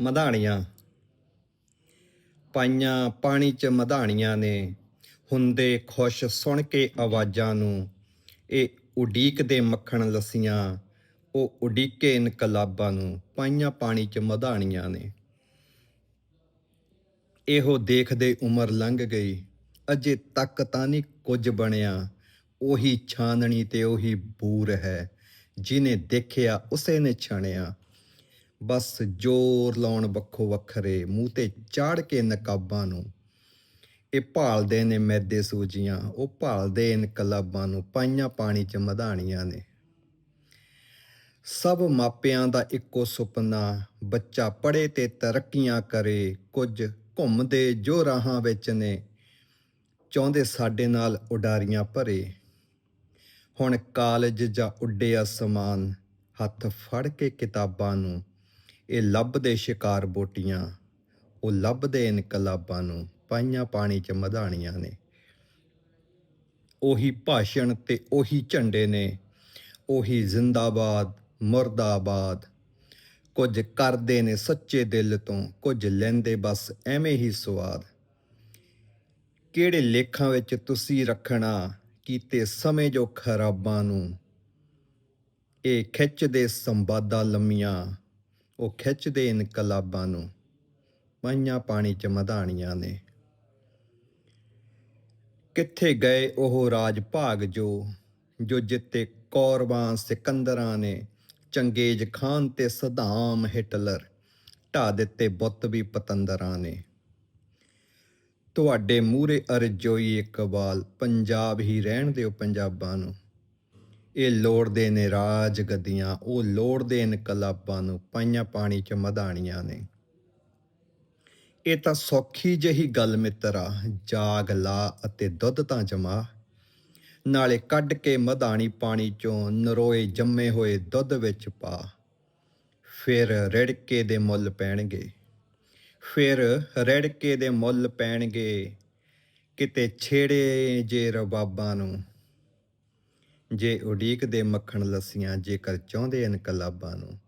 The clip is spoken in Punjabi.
ਮਧਾਣੀਆਂ। ਪਾਈਆਂ ਪਾਣੀ ਚ ਮਧਾਣੀਆਂ ਨੇ। ਹੁੰਦੇ ਖੁਸ਼ ਸੁਣ ਕੇ ਆਵਾਜ਼ਾਂ ਨੂੰ। ਇਹ ਉਡੀਕ ਦੇ ਮੱਖਣ ਲੱਸੀਆਂ, ਉਹ ਉਡੀਕੇ ਇਨਕਲਾਬਾਂ ਨੂੰ ਪਾਈਆਂ ਪਾਣੀ ਚ ਮਧਾਣੀਆਂ ਨੇ। ਇਹੋ ਦੇਖਦੇ ਉਮਰ ਲੰਘ ਗਈ। ਅਜੇ ਤੱਕ ਤਾਂ ਨਹੀਂ ਕੁਝ ਬਣਿਆ। ਉਹੀ ਛਾਨਣੀ ਤੇ ਉਹੀ ਬੂਰ ਹੈ। ਜਿਨੇ ਦੇਖਿਆ, ਉਸੇ ਨੇ ਛਾਣਿਆ। ਬਸ ਜ਼ੋਰ ਲਾਉਣ ਵੱਖੋ ਵੱਖਰੇ, ਮੂੰਹ ਤੇ ਚਾੜ ਕੇ ਨਕਾਬਾਂ ਨੂੰ। ਇਹ ਭਾਲਦੇ ਨੇ ਮੈਦੇ ਸੂਜੀਆਂ, ਉਹ ਭਾਲਦੇ ਇਨਕਲਾਬਾਂ ਨੂੰ, ਪਾਈਆਂ ਪਾਣੀ ਚ ਮਧਾਣੀਆਂ ਨੇ। ਸਭ ਮਾਪਿਆਂ ਦਾ ਇੱਕੋ ਸੁਪਨਾ, ਬੱਚਾ ਪੜ੍ਹੇ ਤੇ ਤਰੱਕੀਆਂ ਕਰੇ, ਕੁਝ ਘੁੰਮਦੇ ਜੋ ਰਾਹਾਂ ਵਿੱਚ ਨੇ, ਚਾਹੁੰਦੇ ਸਾਡੇ ਨਾਲ ਉਡਾਰੀਆਂ ਭਰੇ। ਹੁਣ ਕਾਲਜ ਜਾਂ ਉੱਡੇ ਅਸਮਾਨ ਹੱਥ ਫੜ ਕੇ ਕਿਤਾਬਾਂ ਨੂੰ ਇਹ ਲੱਭਦੇ ਸ਼ਿਕਾਰ ਬੋਟੀਆਂ, ਉਹ ਲੱਭਦੇ ਇਨਕਲਾਬਾਂ ਨੂੰ ਪਾਈਆਂ ਪਾਣੀ ਚ ਮਧਾਣੀਆਂ ਨੇ। ਉਹੀ ਭਾਸ਼ਣ ਤੇ ਉਹੀ ਝੰਡੇ ਨੇ, ਉਹੀ ਜ਼ਿੰਦਾਬਾਦ, ਮੁਰਦਾਬਾਦ। ਕੁਝ ਕਰਦੇ ਨੇ ਸੱਚੇ ਦਿਲ ਤੋਂ, ਕੁਝ ਲੈਂਦੇ ਬਸ ਐਵੇਂ ਹੀ ਸਵਾਦ। ਕਿਹੜੇ ਲੇਖਾਂ ਵਿੱਚ ਤੁਸੀਂ ਰੱਖਣਾ ਕੀਤੇ ਸਮੇਂ ਜੋ ਖਰਾਬਾਂ ਨੂੰ? ਇਹ ਖਿੱਚਦੇ ਸੰਵਾਦਾਂ ਲੰਮੀਆਂ ਉਹ ਖਿੱਚਦੇ ਇਨਕਲਾਬਾਂ ਨੂੰ। ਪਾਈਆਂ ਪਾਣੀ ਚ ਮਧਾਣੀਆਂ ਨੇ। ਕਿੱਥੇ ਗਏ ਉਹ ਰਾਜ ਭਾਗ ਜੋ ਜੋ ਜਿੱਤੇ ਕੌਰਵਾਂ ਸਿਕੰਦਰਾਂ ਨੇ। ਚੰਗੇਜ ਖਾਨ ਤੇ ਸਦਾਮ ਹਿਟਲਰ, ਢਾ ਦਿੱਤੇ ਬੁੱਤ ਵੀ ਪਤੰਦਰਾਂ ਨੇ। ਤੁਹਾਡੇ ਮੂਰੇ ਅਰਜੋਈ ਇਕਬਾਲ, ਪੰਜਾਬ ਹੀ ਰਹਿਣ ਦਿਓ ਪੰਜਾਬਾਂ ਨੂੰ। ਇਹ ਲੋੜਦੇ ਨੇ ਰਾਜ ਗੱਦੀਆਂ, ਉਹ ਲੋੜਦੇ ਨੇ ਇਨਕਲਾਬਾਂ ਨੂੰ, ਪਾਈਆਂ ਪਾਣੀ ਚ ਮਧਾਣੀਆਂ ਨੇ। ਇਹ ਤਾਂ ਸੌਖੀ ਜਹੀ ਗੱਲ ਮਿੱਤਰਾ ਜਾਗ ਲਾ ਅਤੇ ਦੁੱਧ ਤਾਂ ਜਮਾ। ਨਾਲੇ ਕੱਢ ਕੇ ਮਧਾਣੀ ਪਾਣੀ ਚੋਂ ਨਰੋਏ ਜੰਮੇ ਹੋਏ ਦੁੱਧ ਵਿੱਚ ਪਾ। ਫਿਰ ਰਿੜਕੇ ਦੇ ਮੁੱਲ ਪੈਣਗੇ। ਫਿਰ ਰਿੜਕੇ ਦੇ ਮੁੱਲ ਪੈਣਗੇ ਕਿਤੇ ਛੇੜੇ ਜੇ ਰਬਾਬਾਂ ਨੂੰ। ਜੇ ਉਡੀਕ ਦੇ ਮੱਖਣ ਲੱਸੀਆਂ ਜੇਕਰ ਚਾਹੁੰਦੇ ਇਨਕਲਾਬਾਂ ਨੂੰ